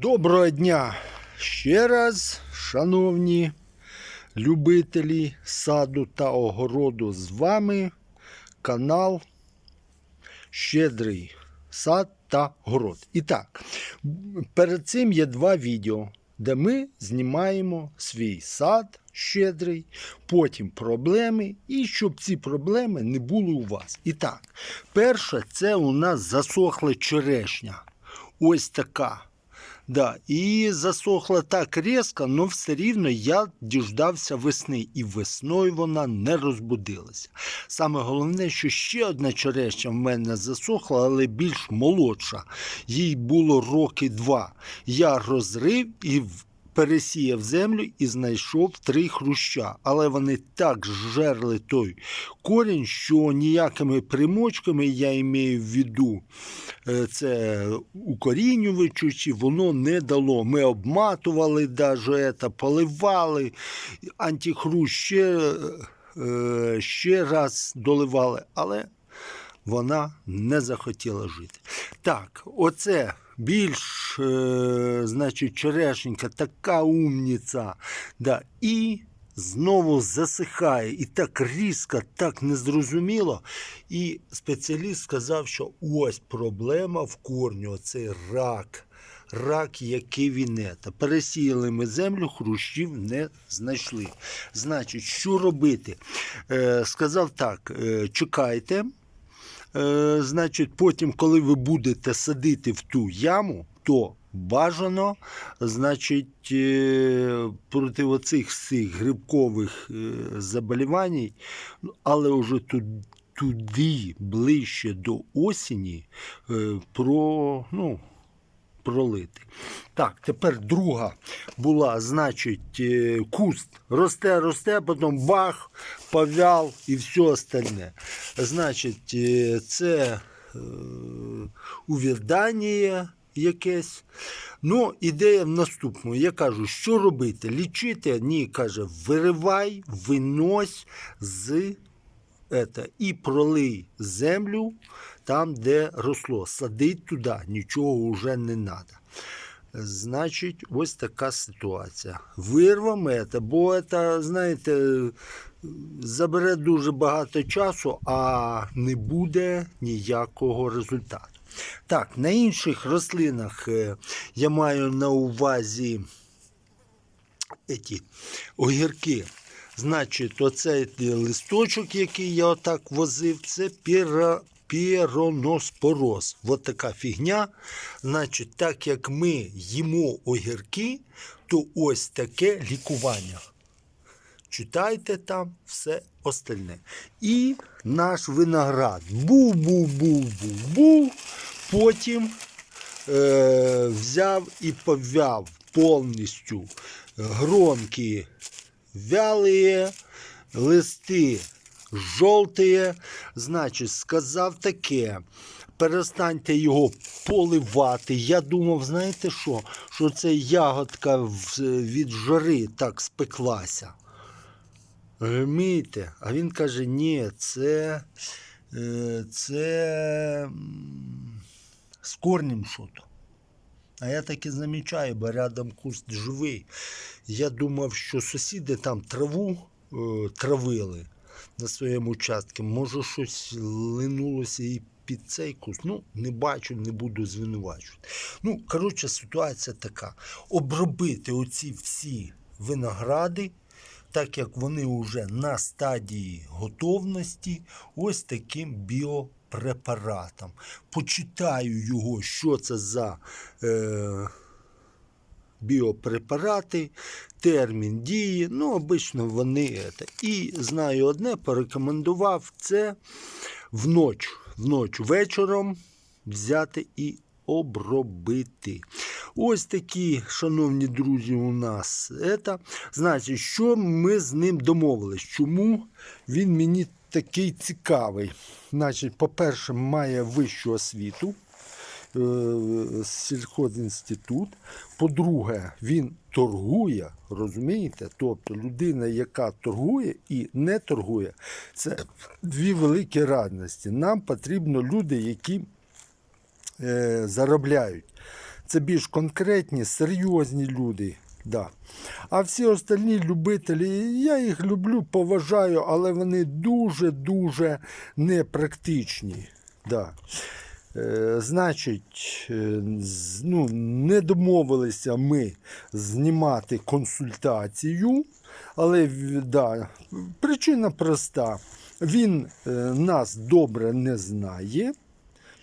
Доброго дня ще раз, шановні любителі саду та огороду. З вами канал Щедрий сад та город. І так, перед цим є два відео, де ми знімаємо свій сад щедрий, потім проблеми, і щоб ці проблеми не були у вас. І так, перше, це у нас засохла черешня. Ось така. Да, і засохла так різко, але все рівно я діждався весни, і весною вона не розбудилася. Саме головне, що ще одна черешня в мене засохла, але більш молодша. Їй було роки два. Я розрив і пересіяв землю і знайшов три хруща. Але вони так жерли той корінь, що ніякими примочками я маю в виду е, це укорінювачі, воно не дало. Ми обматували, даже поливали, антихрущ ще, е, ще раз доливали, але вона не захотіла жити. Так, оце більш, е, значить, черешенька, така умніця. Да, і знову засихає. І так різко, так незрозуміло. І спеціаліст сказав, що ось проблема в корню, оцей рак. Рак, який він ета. Пересіяли ми землю, хрущів не знайшли. Значить, що робити? Е, сказав так: е, чекайте. Е, значить, потім, коли ви будете садити в ту яму, то бажано, значить, е, проти оцих всіх грибкових е, заболівань, ну, але вже. Туди ближче до осені е, про, ну, пролити. Так, тепер друга була, значить, куст росте, росте, потім бах, повял і все остальне. Значить, це увядання якесь. Ну, ідея в наступному. Я кажу, що робити? Лічити? Ні, каже, виривай, винось з это, і пролий землю там, де росло. Садить туди, нічого вже не треба. Значить, ось така ситуація. Вирвемо це, бо це, знаєте, забере дуже багато часу, а не буде ніякого результату. Так, на інших рослинах е, я маю на увазі еті, огірки. Значить, оцей листочок, який я отак возив, це піра, піроноспороз. Ось така фігня. Значить, так як ми їмо огірки, то ось таке лікування. Читайте там все остальне. І наш виноград. Був-був-був-був-був. Потім е, взяв і повяв повністю гронки вялые, листи жовтые. Значить, сказав таке. Перестаньте його поливати. Я думав, знаєте що? Що це ягодка від жари так спеклася. Розумієте? А він каже, ні, це, е, це з корнем що-то. А я так і замічаю, бо рядом куст живий. Я думав, що сусіди там траву е, травили на своєму участку. Може, щось линулося і під цей куст. Ну, не бачу, не буду звинувачувати. Ну, коротше, ситуація така: обробити оці всі виногради. Так як вони вже на стадії готовності, ось таким біопрепаратом. Почитаю його, що це за е, біопрепарати, термін дії. Ну, обично вони. Це. І знаю одне, порекомендував це вночі, вночі вечором взяти і обробити. Ось такі, шановні друзі, у нас. Это. Значить, що ми з ним домовились? Чому він мені такий цікавий? Значить, по-перше, має вищу освіту. е, Сільхозінститут. По-друге, він торгує, розумієте? Тобто людина, яка торгує і не торгує, це дві великі радності. Нам потрібно люди, які е, заробляють. Це більш конкретні, серйозні люди. Да. А всі остальні любителі, я їх люблю, поважаю, але вони дуже-дуже непрактичні. Да. Е, значить, е, ну, не домовилися ми знімати консультацію, але да, причина проста. Він е, нас добре не знає.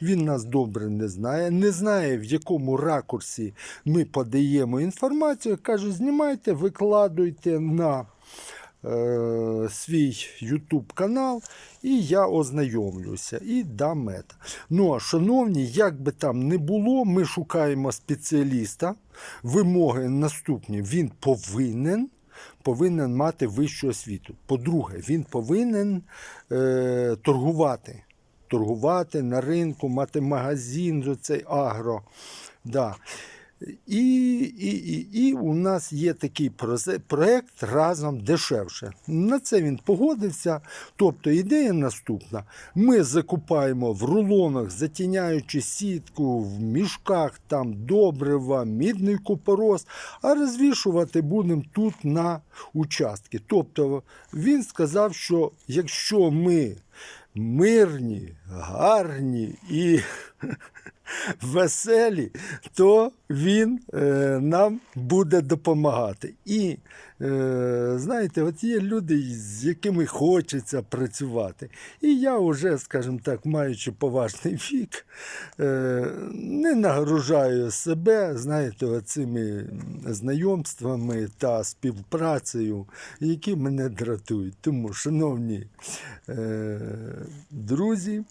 Він нас добре не знає, не знає, в якому ракурсі ми подаємо інформацію. Каже, знімайте, викладуйте на е, свій YouTube канал, і я ознайомлюся і дам мета. Ну, а шановні, як би там не було, ми шукаємо спеціаліста. Вимоги наступні: він повинен. Повинен мати вищу освіту. По-друге, він повинен е, торгувати. Торгувати на ринку, мати магазин, цей агро. Да. І, і, і, і у нас є такий проект разом дешевше. На це він погодився. Тобто ідея наступна: ми закупаємо в рулонах, затіняючи сітку, в мішках там добрива, мідний купорос, а розвішувати будемо тут на участки. Тобто він сказав, що якщо ми мирні, гарні і веселі, то він е, нам буде допомагати. І е, знаєте, от є люди, з якими хочеться працювати. І я вже, скажімо так, маючи поважний вік, е, не нагружаю себе, знаєте, цими знайомствами та співпрацею, які мене дратують. Тому, шановні друзі,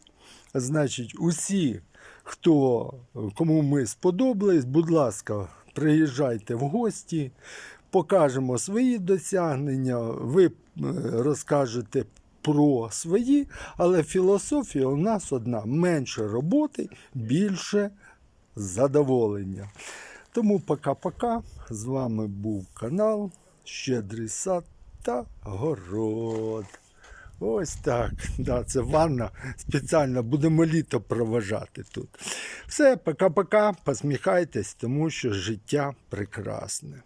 значить, усі, хто кому ми сподобались, будь ласка, приїжджайте в гості, покажемо свої досягнення, ви е, розкажете про свої, але філософія у нас одна: менше роботи, більше задоволення. Тому пока-пока. З вами був канал Щедрий сад та город. Ось так. Да, це ванна спеціально будемо літо проважати тут. Все, пока-пока. Посміхайтесь, тому що життя прекрасне.